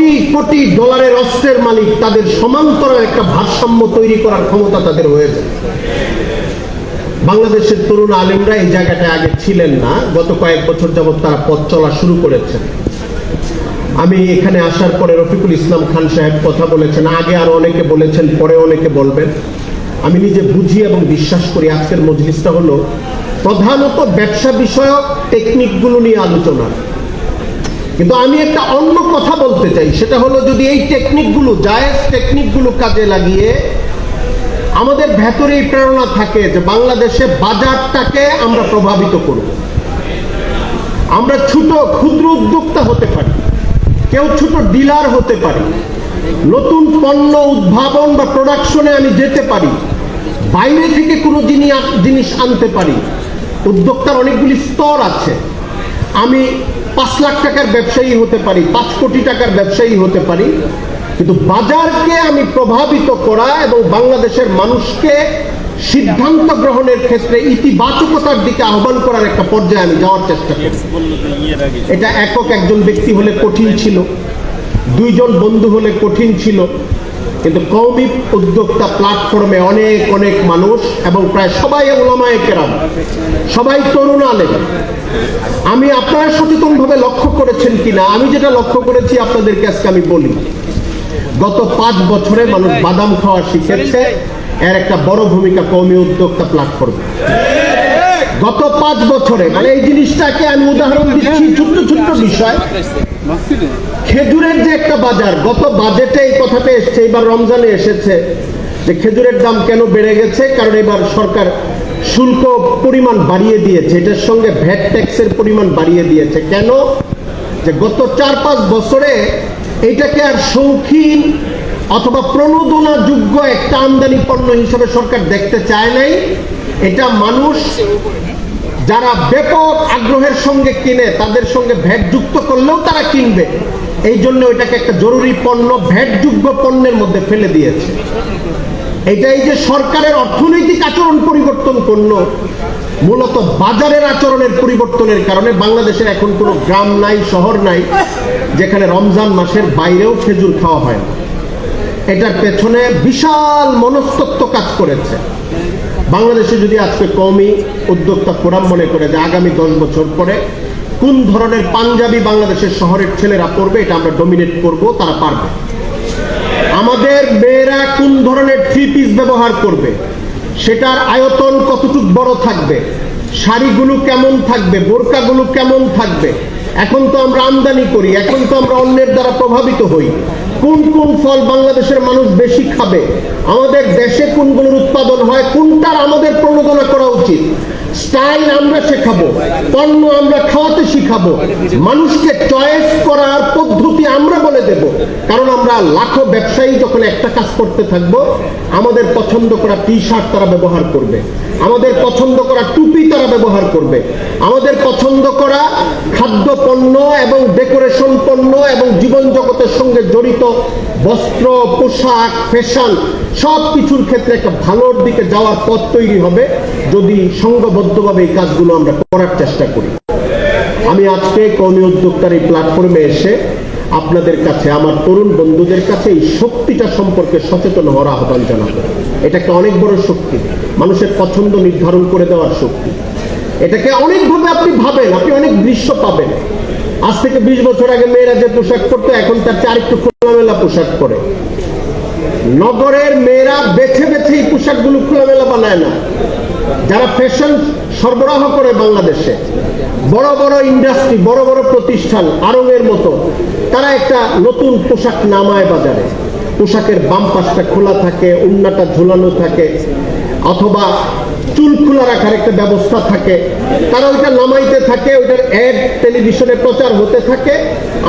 কোটি কোটি ডলারের অস্ত্রের মালিক তাদের সমান্তরাল একটা ভারসাম্য তৈরি করার ক্ষমতা তাদের হয়েছে বাংলাদেশের তরুণ আলিমরা এই জায়গাটায় আগে ছিলেন না। গত কয়েক বছর যাবৎ তারা পথ চলা শুরু করেছেন। আমি এখানে আসার পরে রফিকুল ইসলাম খান সাহেব কথা বলেছেন। আগে আরও অনেকে বলেছেন, পরে অনেকে বলবেন। আমি নিজে বুঝি এবং বিশ্বাস করি আজকের মজলিসটা হলো প্রধানত ব্যবসা বিষয়ক টেকনিকগুলো নিয়ে আলোচনা। কিন্তু আমি একটা অন্য কথা বলতে চাই। সেটা হলো যদি এই টেকনিকগুলো জায়েজ টেকনিকগুলো কাজে লাগিয়ে আমাদের ভেতরে এই প্রেরণা থাকে যে বাংলাদেশে বাজারটাকে আমরা প্রভাবিত করব। আমরা ছোট, ক্ষুদ্র উদ্যোক্তা হতে পারি, কেউ ছোট ডিলার হতে পারি, নতুন পণ্য উদ্ভাবন বা প্রোডাকশনে আমি যেতে পারি, বাইরে থেকে কোনো জিনিস আনতে পারি, উদ্যোক্তার অনেকগুলি স্তর আছে। আমি পাঁচ লাখ টাকার ব্যবসায়ী হতে পারি পাঁচ কোটি টাকার ব্যবসায়ী হতে পারি কিন্তু বাজারকে আমি প্রভাবিত করা এবং বাংলাদেশের মানুষকে সিদ্ধান্ত গ্রহণের ক্ষেত্রে ইতিবাচকতার দিকে আহ্বান করার একটা পর্যায়ে আমি যাওয়ার চেষ্টা করি। এটা একক একজন ব্যক্তি হলে কঠিন ছিল দুইজন বন্ধু হলে কঠিন ছিল কিন্তু কৌমি উদ্যোক্তা প্ল্যাটফর্মে অনেক অনেক মানুষ এবং প্রায় সবাই ওলামায় কেরাম সবাই তরুণ আলেম। আমি আপনারা সচেতনভাবে লক্ষ্য করেছেন কিনা? আমি যেটা লক্ষ্য করেছি, আপনাদেরকে আজকে আমি বলি। গত পাঁচ বছরে মানুষ বাদাম খাওয়া শিখেছে। এর একটা বড় ভূমিকা কৌমি উদ্যোক্তা প্ল্যাটফর্মে গত পাঁচ বছরে মানে এই জিনিসটাকে আমি উদাহরণ দিচ্ছি, ছোট্ট ছোট্ট বিষয়। খেজুরের যে একটা বাজার, গত বাজেটে এই কথাটা এসছে এবার রমজানে এসেছে যে খেজুরের দাম কেন বেড়ে গেছে? কারণ এবার সরকার শুল্ক পরিমাণ বাড়িয়ে দিয়েছে, এটার সঙ্গে ভ্যাট ট্যাক্সের পরিমাণ বাড়িয়ে দিয়েছে। কেন? যে গত চার পাঁচ বছরে এটাকে আর শৌখিন অথবা প্রণোদনাযোগ্য একটা আমদানি পণ্য হিসেবে সরকার দেখতে চায় নাই। এটা মানুষ যারা ব্যাপক আগ্রহের সঙ্গে কিনে, তাদের সঙ্গে ভ্যাট যুক্ত করলেও তারা কিনবে। এই জন্য এটাকে একটা জরুরি পণ্য ভ্যাটযোগ্য পণ্যের মধ্যে ফেলে দিয়েছে। এটা এই যে সরকারের অর্থনৈতিক আচরণ পরিবর্তন করল, মূলত বাজারের আচরণের পরিবর্তনের কারণে বাংলাদেশের এখন কোনো গ্রাম নাই, শহর নাই, যেখানে রমজান মাসের বাইরেও খেজুর খাওয়া হয় না। এটার পেছনে বিশাল মনস্তত্ব কাজ করেছে। বাংলাদেশে যদি আজকে কমই উদ্যোক্তা ফোরাম মনে করে যে আগামী দশ বছর পরে কোন ধরনের পাঞ্জাবি বাংলাদেশের শহরের ছেলেরা পড়বে এটা আমরা ডমিনেট করব, তারা পারবে। আমাদের মেয়েরা কোন ধরনের থ্রি পিস ব্যবহার করবে? সেটার আয়তন কতটুক বড় থাকবে? শাড়িগুলো কেমন থাকবে? বোরকাগুলো কেমন থাকবে? এখন তো আমরা আমদানি করি, এখন তো আমরা অন্যের দ্বারা প্রভাবিত হই। কোন কোন ফল বাংলাদেশের মানুষ বেশি খাবে? আমাদের দেশে কোনগুলোর উৎপাদন হয়? কোনটার আমাদের প্রণোদনা করা উচিত? স্টাইল আমরা শেখাবো, পণ্য আমরা খাওয়াতে শিখাবো, মানুষকে চয়েস করার পদ্ধতি আমরা বলে দেব। কারণ আমরা লাখো ব্যবসায়ী যখন একটা কাজ করতে থাকব, আমাদের পছন্দ করা টি শার্ট তারা ব্যবহার করবে, আমাদের পছন্দ করা টুপি তারা ব্যবহার করবে, আমাদের পছন্দ করা খাদ্য পণ্য এবং ডেকোরেশন পণ্য এবং জীবন জগতের সঙ্গে জড়িত বস্ত্র, পোশাক, ফ্যাশন সব কিছুর ক্ষেত্রে একটা ভালোর দিকে যাওয়ার পথ তৈরি হবে। যদি সংঘবদ্ধভাবে এই কাজগুলো আমরা করার চেষ্টা করি। আমি আজকে কর্মী উদ্যোক্তার এই প্ল্যাটফর্মে এসে আপনাদের কাছে, আমার তরুণ বন্ধুদের কাছে এই শক্তিটা সম্পর্কে সচেতন হওয়ার আহ্বান জানাব। এটা একটা অনেক বড় শক্তি, মানুষের পছন্দ নির্ধারণ করে দেওয়ার শক্তি। এটাকে অনেকভাবে আপনি ভাবেন, আপনি অনেক দৃশ্য পাবেন। আজ থেকে বিশ বছর আগে মেয়েরা যে পোশাক পরতো, এখন তার চার একটু খোলামেলা পোশাক পরে। নগরের মেয়েরা বেছে বেছে এই পোশাকগুলো খোলামেলা বানায় না। যারা ফ্যাশন সরবরাহ করে বাংলাদেশে, বড় বড় ইন্ডাস্ট্রি বড় বড় প্রতিষ্ঠান আরবের মতো, তারা একটা নতুন পোশাক নামায় বাজারে। পোশাকের বাম পাশটা খোলা থাকে, উন্নাটা ঝুলানো থাকে, অথবা চুল খোলা রাখার একটা ব্যবস্থা থাকে। তারা ওইটা নামাইতে থাকে ওইটার অ্যাড টেলিভিশনে প্রচার হতে থাকে।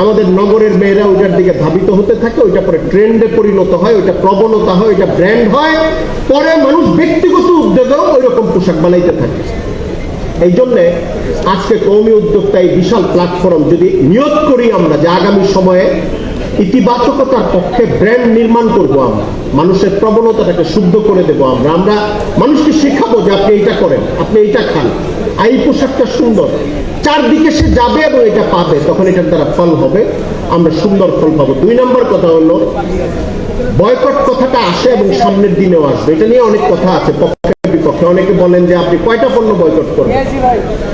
আমাদের নগরের মেয়েরা ওইটার দিকে ধাবিত হতে থাকে, ওইটা পরে ট্রেন্ডে পরিণত হয়, ওইটা প্রবণতা হয়, ওইটা ব্র্যান্ড হয়। পরে মানুষ ব্যক্তিগত উদ্যোগেও ওই রকম পোশাক বানাইতে থাকে। এই জন্যে আজকে কৌমি উদ্যোক্তা এই বিশাল প্ল্যাটফর্ম যদি নিয়োগ করি আমরা যে আগামী সময়ে ইতিবাচকতার পক্ষে ব্র্যান্ড নির্মাণ করব আমরা। মানুষের প্রবণতাটাকে শুদ্ধ করে দেব আমরা। আমরা মানুষকে শেখাবো যে আপনি এইটা করেন, আপনি এইটা খান। আর এই পোশাকটা সুন্দর। চারদিকে সে যাবে এবং এটা পাবে, তখন এটার দ্বারা ফল হবে। আমরা সুন্দর ফল পাবো। দুই নম্বর কথা হলো, বয়কট কথাটা আসে এবং সামনের দিনেও আসবে। এটা নিয়ে অনেক কথা আছে। বিপক্ষে অনেকে বলেন যে আপনি কয়টা পণ্য বয়কট করবেন?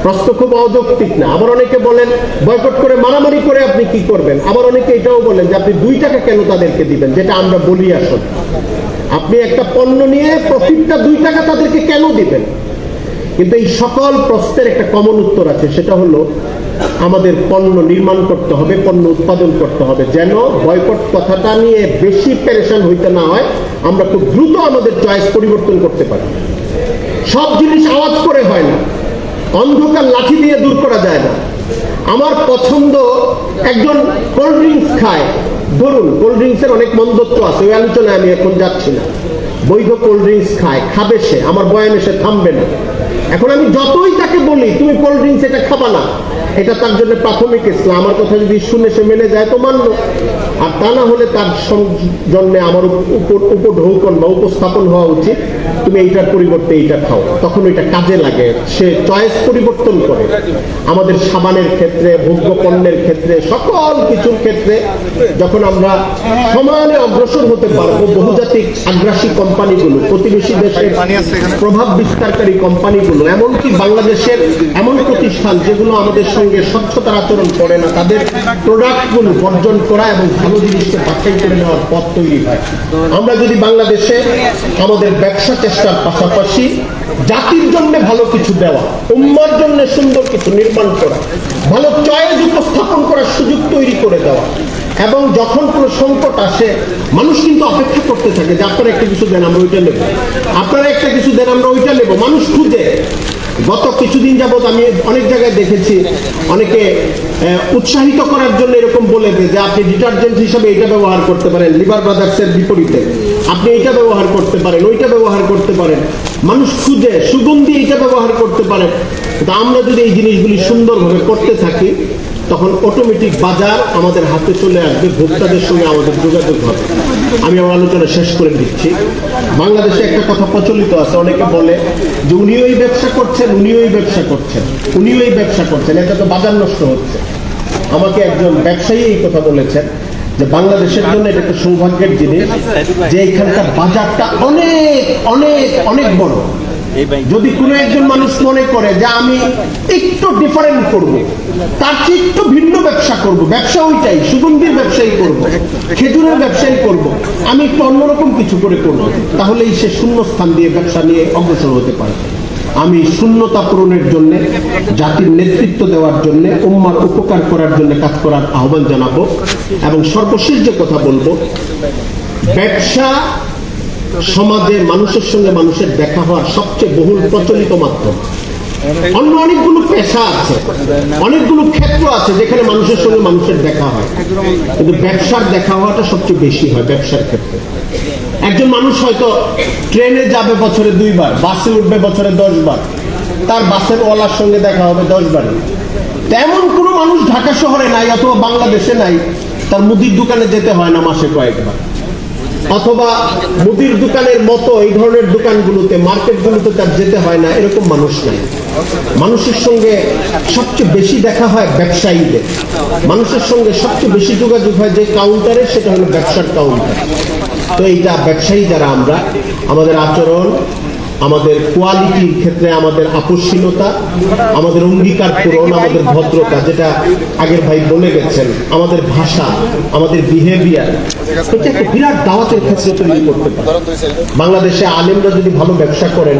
প্রশ্ন খুব অযৌক্তিক না। আবার অনেকে বলেন বয়কট করে মারামারি করে আপনি কি করবেন? আবার অনেকে এটাও বলেন যে আপনি দুই টাকা কেন তাদেরকে দিবেন? যেটা আমরা বলি আসলে। আপনি একটা পণ্য নিয়ে প্রফিটটা দুই টাকা তাদেরকে কেন দিবেন? কিন্তু এই সকল প্রশ্নের একটা কমন উত্তর আছে। সেটা হলো আমাদের পণ্য নির্মাণ করতে হবে পণ্য উৎপাদন করতে হবে। যেন বয়কট কথাটা নিয়ে বেশি পেরেশান হইতে না হয়। আমরা খুব দ্রুত আমাদের চয়েস পরিবর্তন করতে পারি। সব জিনিস আওয়াজ করে হয় না। অন্ধকার লাঠি দিয়ে দূর করা যায় না। আমার পছন্দ একজন কোল্ড ড্রিঙ্কস খায়। ধরুন কোল্ড ড্রিঙ্কসের অনেক মন্দত্ব আছে, ওই আলোচনায় আমি এখন যাচ্ছি না। বৈধ কোল্ড ড্রিঙ্কস খায়, খাবে সে, আমার বয়ানে সে থামবে না। এখন আমি যতই তাকে বলি, তুমি কোল্ড ড্রিঙ্কস এটা খাবা না। এটা তার জন্য প্রাথমিক ইসলাম। আমার কথা যদি শুনে সে মেনে যায় তো মানলো। আর তা না হলে তার জন্য আমার উপর উপঢৌকন বা উপস্থাপন হওয়া উচিত। তুমি এইটার পরিবর্তে এইটা খাও। তখন ওইটা কাজে লাগে। সে চয়েস পরিবর্তন করে। আমাদের সাবানের ক্ষেত্রে ভোগ্য পণ্যের ক্ষেত্রে, সকল কিছুর ক্ষেত্রে যখন আমরা সমানে অগ্রসর হতে পারব, বহুজাতিক আগ্রাসী কোম্পানিগুলো, প্রতিবেশী দেশের প্রভাব বিস্তারকারী কোম্পানিগুলো, এমনকি বাংলাদেশের এমন প্রতিষ্ঠান যেগুলো আমাদের সঙ্গে স্বচ্ছতার আচরণ করে না, তাদের প্রোডাক্টগুলো বর্জন করা এবং ভালো জিনিসকে বাছাই করে নেওয়ার পথ তৈরি হয়। আমরা যদি বাংলাদেশে আমাদের ব্যবসা চেষ্টার পাশাপাশি জাতির জন্য ভালো কিছু দেওয়া, উম্মার জন্য সুন্দর কিছু নির্মাণ করা, ভালো চয়েস উপস্থাপন করার সুযোগ তৈরি করে দেওয়া, এবং যখন কোনো সংকট আসে, মানুষ কিন্তু অপেক্ষা করতে থাকে যে, আপনারা একটা কিছু দেন, আমরা ওইটা নেব। আপনারা একটা কিছু দেন, আমরা ওইটা নেব। মানুষ খুঁজে গত কিছুদিন যাবৎ আমি অনেক জায়গায় দেখেছি অনেকে উৎসাহিত করার জন্য এরকম বলে দেয় যে আপনি ডিটারজেন্ট হিসাবে এটা ব্যবহার করতে পারেন, লিভার ব্রাদার্সের বিপরীতে। আপনি এটা ব্যবহার করতে পারেন, ওইটা ব্যবহার করতে পারেন। মানুষ খুঁজে, সুগন্ধি এটা ব্যবহার করতে পারেন তা আমরা যদি এই জিনিসগুলি সুন্দরভাবে করতে থাকি তখন অটোমেটিক বাজার আমাদের হাতে চলে আসবে, ভোক্তাদের সঙ্গে আমাদের যোগাযোগ হবে। আমি আমার আলোচনা শেষ করে দিচ্ছি। বাংলাদেশে একটা কথা প্রচলিত আছে, অনেকে বলে যে উনিও এই ব্যবসা করছেন, উনিও এই ব্যবসা করছেন, উনিও এই ব্যবসা করছেন, এটা তো বাজার নষ্ট হচ্ছে। আমাকে একজন ব্যবসায়ী এই কথা বলেছেন যে বাংলাদেশের জন্য এটা একটা সৌভাগ্যের জিনিস যে এখানকার বাজারটা অনেক অনেক অনেক বড়। যদি কোনো একজন মানুষ মনে করে যে আমি একটু ডিফারেন্ট করব, তার চেয়ে একটু ভিন্ন ব্যবসা করব, ব্যবসা ওইটাই, সুগন্ধির ব্যবসায়ী করব, খেজুরের ব্যবসায়ী করব, আমি একটু অন্যরকম কিছু করে করব, তাহলেই সে শূন্য স্থান দিয়ে ব্যবসা নিয়ে অগ্রসর হতে পারে। আমি শূন্যতা পূরণের জন্য, জাতির নেতৃত্ব দেওয়ার জন্য, উম্মার উপকার করার জন্য কাজ করার আহ্বান জানাব এবং সর্বশেষ যে কথা বলব, ব্যবসা সমাজে মানুষের সঙ্গে মানুষের দেখা হওয়ার সবচেয়ে বহুল প্রচলিত মাধ্যম। অন্য অনেকগুলো পেশা আছে, অনেকগুলো ক্ষেত্র আছে যেখানে মানুষের সঙ্গে মানুষের দেখা হয়। কিন্তু ব্যবসার দেখা হওয়াটা সবচেয়ে বেশি হয় ব্যবসার ক্ষেত্রে। একজন মানুষ হয়তো ট্রেনে যাবে বছরে দুইবার, বাসে উঠবে বছরে দশ বার তার বাসের ওয়ালার সঙ্গে দেখা হবে দশ বারে তেমন কোনো মানুষ ঢাকা শহরে নাই অথবা বাংলাদেশে নাই, তার মুদির দোকানে যেতে হয় না মাসে কয়েকবার। অথবা মুদির দোকানের মতো এই ধরনের দোকানগুলোতে, মার্কেটগুলোতে তার যেতে হয় না, এরকম মানুষ নাই। মানুষের সঙ্গে সবচেয়ে বেশি দেখা হয় ব্যবসায়ীদের। মানুষের সঙ্গে সবচেয়ে বেশি যোগাযোগ হয় যে কাউন্টারে সেটা হলো ব্যবসার কাউন্টার তো এইটা ব্যবসায়ী যারা আমরা, আমাদের আচরণ আমাদের কোয়ালিটির ক্ষেত্রে আমাদের আপসীনতা আমাদের অঙ্গীকার পূরণ, আমাদের ভদ্রতা, যেটা আগের ভাই বলে গেছেন, আমাদের ভাষা, আমাদের বিহেভিয়ার এটা একটা বিরাট দাওয়াতের ক্ষেত্রে তৈরি করতে পারে। বাংলাদেশে আলেমরা যদি ভালো ব্যবসা করেন,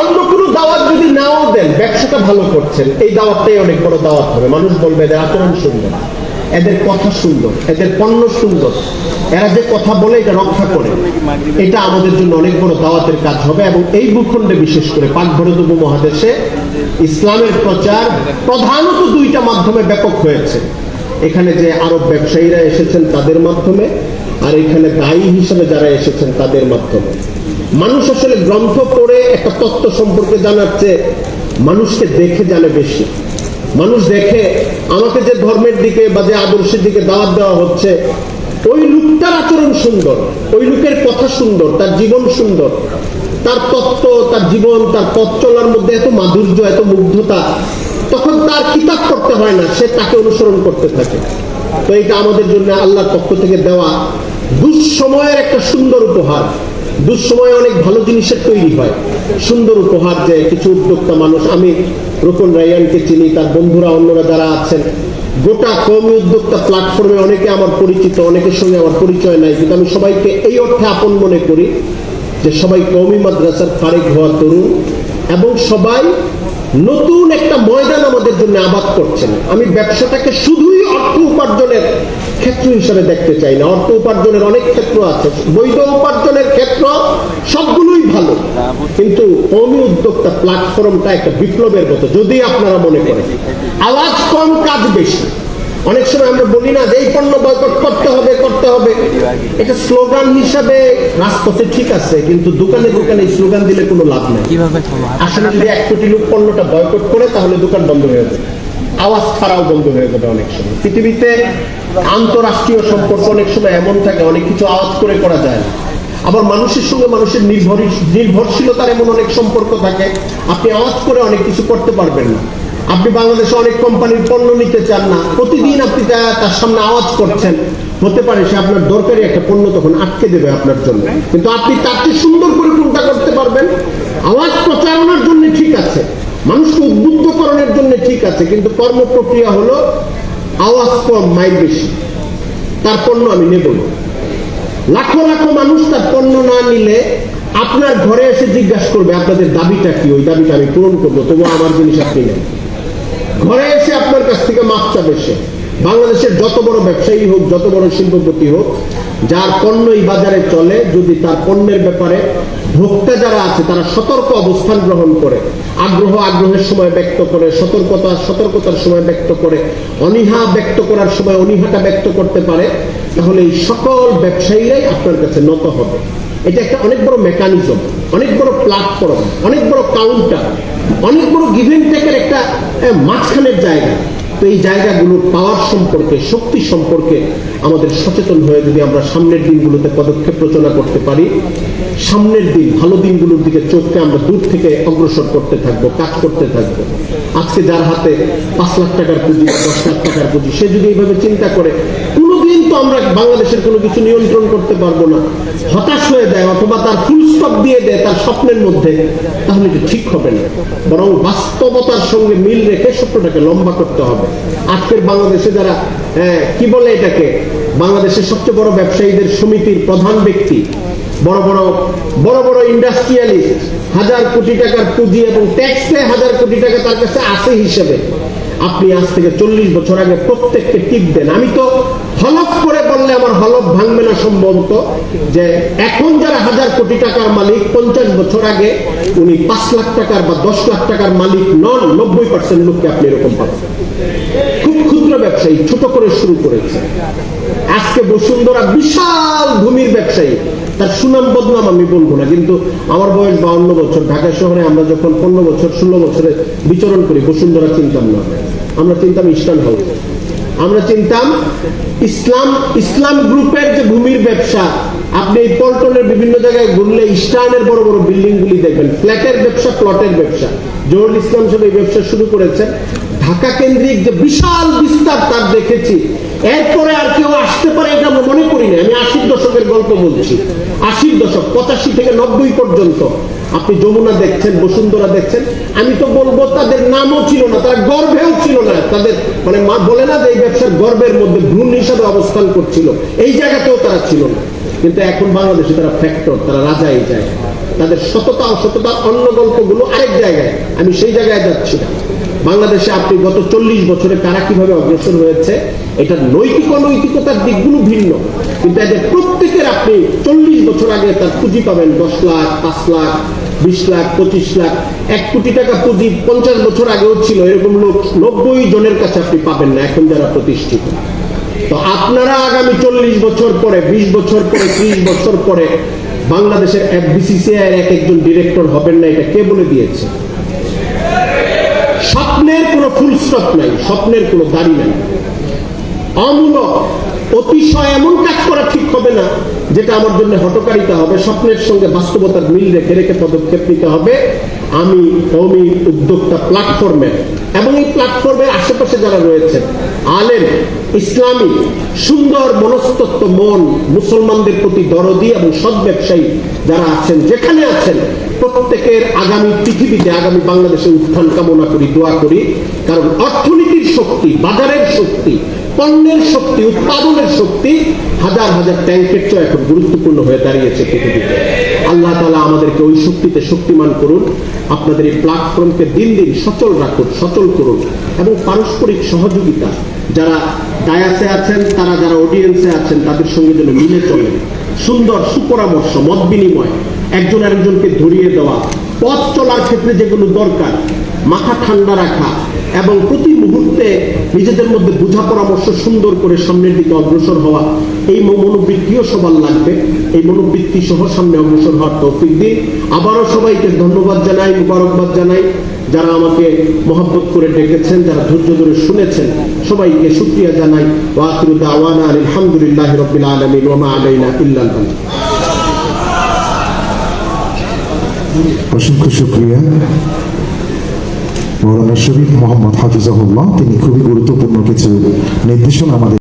অন্য কোনো দাওয়াত যদি নাও দেন, ব্যবসাটা ভালো করছেন, এই দাওয়াতটাই অনেক বড় দাওয়াত হবে। মানুষ বলবে, এদের আচরণ সুন্দর। এদের কথা সুন্দর, এদের পণ্য সুন্দর। এরা যে কথা বলে, এটা রক্ষা করে। এটা আমাদের জন্য অনেক বড় দাওয়াতের কাজ হবে এবং এই ভূখণ্ডে বিশেষ করে পাক ভারত উপমহাদেশে ইসলামের প্রচার প্রধানত দুইটা মাধ্যমে ব্যাপক হয়েছে। এখানে যে আরব ব্যবসায়ীরা এসেছেন তাদের মাধ্যমে, আর এখানে দায়ী হিসেবে যারা এসেছেন তাদের মাধ্যমে। মানুষ আসলে গ্রন্থ পড়ে একটা তত্ত্ব সম্পর্কে জানাচ্ছে মানুষকে দেখে জানে বেশি। মানুষ দেখে আমাকে যে ধর্মের দিকে বা যে আদর্শের দিকে দাওয়াত দেওয়া হচ্ছে, ওই লোকটার আচরণ সুন্দর, ওই লোকের কথা সুন্দর, তার জীবন সুন্দর, তার তত্ত্ব, তার জীবন, তার পথ চলার মধ্যে এত মাধুর্য, এত মুগ্ধতা, তখন তার কিতাব করতে হয় না, সে তাকে অনুসরণ করতে থাকে। তো এটা আমাদের জন্য আল্লাহর পক্ষ থেকে দেওয়া দুঃসময়ের একটা সুন্দর উপহার। দুঃসময়ে অনেক ভালো জিনিসের তৈরি হয়। সুন্দর উপহার যে কিছু উদ্যোক্তা মানুষ। আমি রোকন রাইয়ানকে চিনি, তার বন্ধুরা, অন্যরা যারা আছেন। গোটা কমি উদ্যোক্তা প্ল্যাটফর্মে অনেকে আমার পরিচিত, অনেকের সঙ্গে আমার পরিচয় নাই, কিন্তু আমি সবাইকে এই অর্থে আপন মনে করি যে সবাই কৌমি মাদ্রাসার ফারেক হওয়া তরুণ এবং সবাই নতুন একটা ময়দান আমাদের জন্য আবাদ করছেন। আমি ব্যবসাটাকে শুধুই অর্থ উপার্জনের ক্ষেত্র হিসেবে দেখতে চাই না। অর্থ উপার্জনের অনেক ক্ষেত্র আছে। বৈধ উপার্জনের ক্ষেত্র সবগুলোই ভালো। কিন্তু কৌমি উদ্যোক্তা প্ল্যাটফর্মটা একটা বিপ্লবের মতো যদি আপনারা মনে করেন। আওয়াজ কম কাজ বেশি। অনেক সময় আমরা বলি না যে এই পণ্য বয়কট করতে হবে করতে হবে। এটা স্লোগান হিসাবে রাজপথে ঠিক আছে কিন্তু দোকানে দোকানে এই স্লোগান দিলে কোনো লাভ নেই। আসলে যদি এক কোটি লোক পণ্যটা বয়কট করে তাহলে দোকান বন্ধ হয়ে যাবে। আওয়াজ ছাড়াও বন্ধ হয়ে যাবে অনেক সময়। পৃথিবীতে আন্তরাষ্ট্রীয় সম্পর্ক অনেক সময় এমন থাকে, অনেক কিছু আওয়াজ করে করা যায়। আবার মানুষের সঙ্গে মানুষের নির্ভর নির্ভরশীলতার এমন অনেক সম্পর্ক থাকে, আপনি আওয়াজ করে অনেক কিছু করতে পারবেন না। আপনি বাংলাদেশে অনেক কোম্পানির পণ্য নিতে চান না, প্রতিদিন আপনি তার সামনে আওয়াজ করছেন, হতে পারে সে আপনার দরকারি একটা পণ্য তখন আটকে দেবে আপনার জন্য। কিন্তু আপনি তার চেয়ে সুন্দর করে কোনটা করতে পারবেন? আওয়াজ প্রচারণার জন্য ঠিক আছে। মানুষকে উদ্বুদ্ধকরণের জন্য ঠিক আছে, কিন্তু কর্ম প্রক্রিয়া হলো আওয়াজ কম মাইল বেশি। তার পণ্য আমি নেব লাখো লাখো মানুষ তার পণ্য না নিলে আপনার ঘরে এসে জিজ্ঞাসা করবে, আপনাদের দাবিটা কি? ওই দাবিটা আমি পূরণ করব তবু আমার জিনিস আপনি নেন। ঘরে এসে আপনার কাছ থেকে মাপ চাবে সে। বাংলাদেশের যত বড় ব্যবসায়ী হোক, যত বড় শিল্পপতি হোক, যার পণ্য এই বাজারে চলে, যদি তার পণ্যের ব্যাপারে ভোক্তা যারা আছে, তারা সতর্ক অবস্থান গ্রহণ করে। আগ্রহ আগ্রহের সময় ব্যক্ত করে, সতর্কতা, সতর্কতার সময় ব্যক্ত করে, অনীহা ব্যক্ত করার সময় অনীহাটা ব্যক্ত করতে পারে, তাহলে এই সকল ব্যবসায়ীরাই আপনার কাছে নত হবে। এটা একটা অনেক বড় মেকানিজম অনেক বড় প্ল্যাটফর্ম অনেক বড় কাউন্টার অনেক বড় গিভেন টেকের একটা মাঝখানের জায়গা। তো এই জায়গাগুলো পাওয়ার সম্পর্কে, শক্তি সম্পর্কে আমাদের সচেতন হয়ে যদি আমরা সামনের দিনগুলোতে পদক্ষেপ রচনা করতে পারি, সামনের দিন, ভালো দিনগুলোর দিকে চোখকে আমরা দূর থেকে অগ্রসর করতে থাকব, কাজ করতে থাকব। আজকে যার হাতে পাঁচ লাখ টাকার পুঁজি, দশ লাখ টাকার পুঁজি, সে যদি এইভাবে চিন্তা করে কোনোদিন তো আমরা বাংলাদেশের কোনো কিছু নিয়ন্ত্রণ করতে পারব না। হতাশ হয়ে যায় অথবা তার ফুল স্টপ দিয়ে দেয় তার স্বপ্নের মধ্যে। তাহলে এটা ঠিক হবে না। বরং বাস্তবতার সঙ্গে মিল রেখে স্বপ্নটাকে লম্বা করতে হবে। আজকের বাংলাদেশে যারা কি বলে এটাকে? বাংলাদেশের সবচেয়ে বড় ব্যবসায়ীদের সমিতির প্রধান ব্যক্তি, বড় বড় বড় বড় ইন্ডাস্ট্রিয়ালিস্ট হাজার কোটি টাকার পুঁজি এবং ট্যাক্সে হাজার কোটি টাকা তার কাছে আছে হিসেবে। আপনি আজ থেকে চল্লিশ বছর আগে প্রত্যেককে টিপ দেন। আমি তো হলফ করে বললে আমার হলফ ভাঙবে না সম্ভবত, যে এখন যারা হাজার কোটি টাকার মালিক, পঞ্চাশ বছর আগে উনি পাঁচ লাখ টাকার বা দশ লাখ টাকার মালিক নন, নব্বই পার্সেন্ট লোককে আপনি এরকম পাবেন। খুব ক্ষুদ্র ব্যবসায়ী, ছোট করে শুরু করেছে। আজকে বসুন্ধরা বিশাল ভূমির ব্যবসায়ী। তার সুনাম বদনাম আমি বলব না, কিন্তু আমার বয়স বাউন্ন বছর। ঢাকা শহরে আমরা যখন পনেরো বছর, ষোলো বছরে বিচরণ করি, বসুন্ধরা চিনতাম না আমরা চিনতাম ইস্টার্ন হাউস। আমরা চিনতাম ইসলাম ইসলাম গ্রুপের যে ভূমির ব্যবসা, আপনি এই পল্টনের বিভিন্ন জায়গায় ঘুরলে ইস্টার্নের বড় বড় বিল্ডিং গুলি দেখবেন, ফ্ল্যাটের ব্যবসা প্লটের ব্যবসা। জহুরুল ইসলাম সাহেব এই ব্যবসা শুরু করেছেন। ঢাকা কেন্দ্রিক যে বিশাল বিস্তার তার দেখেছি। এরপরে আর কেউ আসতে পারে এটা আমরা মনে করি না। আমি আশির দশকের গল্প বলছি। আশির দশক, পঁচাশি থেকে নব্বই পর্যন্ত। আপনি যমুনা দেখছেন, বসুন্ধরা দেখছেন। আমি তো বলব তাদের নামও ছিল না, তারা গর্ভেও ছিল না। তাদের মানে মা বলে না যে এই ব্যবসার গর্বের মধ্যে ভ্রূণ হিসাবে অবস্থান করছিল। এই জায়গাতেও তারা ছিল না। কিন্তু এখন বাংলাদেশে তারা ফ্যাক্টর তারা রাজা এই জায়গায় তাদের সততা, অসততার অন্য গল্পগুলো আরেক জায়গায়। আমি সেই জায়গায় যাচ্ছি না। বাংলাদেশে আপনি গত চল্লিশ বছরে কারা কীভাবে অগ্রসর হয়েছে, এটা নৈতিক অনৈতিকতার দিকগুলো ভিন্ন। কিন্তু এদের প্রত্যেকের আপনি চল্লিশ বছর আগে তার পুঁজি পাবেন দশ লাখ, পাঁচ লাখ, বিশ লাখ, পঁচিশ লাখ। এক কোটি টাকা পুঁজি পঞ্চাশ বছর আগেও ছিল, এরকম লোক নব্বই জনের কাছে আপনি পাবেন না, এখন যারা প্রতিষ্ঠিত। তো আপনারা আগামী চল্লিশ বছর পরে, বিশ বছর পরে, ত্রিশ বছর পরে বাংলাদেশের এফবিসিসিআই এক একজন ডিরেক্টর হবেন না, এটা কে বলে দিয়েছে? স্বপ্নের কোনো ফুলস্টপ নাই, স্বপ্নের কোনো দাড়ি নাই। অমূলক, অতিশয় এমন কাজ করা ঠিক হবে না, যেটা আমার জন্য হটকারিতা হবে, স্বপ্নের সঙ্গে বাস্তবতার মিল রেখে রেখে পদক্ষেপ নিতে হবে। আমি কৌমি উদ্যোক্তা প্ল্যাটফর্মে এবং এই প্ল্যাটফর্মের আশেপাশে যারা রয়েছে আলেম ইসলামী সুন্দর, মনস্তত্ব, মন মুসলমানদের প্রতি দরদি এবং সৎ ব্যবসায়ী যারা আছেন, যেখানে আছেন, প্রত্যেকের আগামী পৃথিবীতে, আগামী বাংলাদেশে উত্থান কামনা করি, দোয়া করি। কারণ অর্থনীতির শক্তি, বাজারের শক্তি, পণ্যের শক্তি, উৎপাদনের শক্তি হাজার হাজার ট্যাঙ্কের চেয়ে এখন গুরুত্বপূর্ণ হয়ে দাঁড়িয়েছে পৃথিবীতে। আল্লাহ তালা আমাদেরকে ওই শক্তিতে শক্তিমান করুন, আপনাদের এই প্ল্যাটফর্মকে দিন দিন সচল রাখুন, সচল করুন এবং পারস্পরিক সহযোগিতা, যারা ডায়াসে আছেন, তারা যারা অডিয়েন্সে আছেন, তাদের সঙ্গে যেন মিলে চলেন সুন্দর সুপরামর্শ, মত বিনিময়, একজন আরেকজনকে ধরিয়ে দেওয়া, পথ চলার ক্ষেত্রে যেগুলো দরকার, মাথা ঠান্ডা রাখা, এবং প্রতি মুহূর্তে নিজেদের মধ্যে বোঝা পরামর্শ সুন্দর করে সামনের দিকে অগ্রসর হওয়া, এই মনোবৃত্তিও সবার লাগবে। এই মনোবৃত্তি সহ সামনে অগ্রসর হওয়ার তৌফিক দিন। আবারও সবাইকে ধন্যবাদ জানাই, মুবারকবাদ জানাই। যারা আমাকে মহব্বত করে ডেকেছেন, যারা ধৈর্য ধরে শুনেছেন, সবাইকে শুক্রিয়া জানাই। আলহামদুলিল্লাহ অসংখ্য মৌলানা শরীফ মোহাম্মদ হাফিজাহুল্লাহ, তিনি খুবই গুরুত্বপূর্ণ কিছু নির্দেশনা আমাদের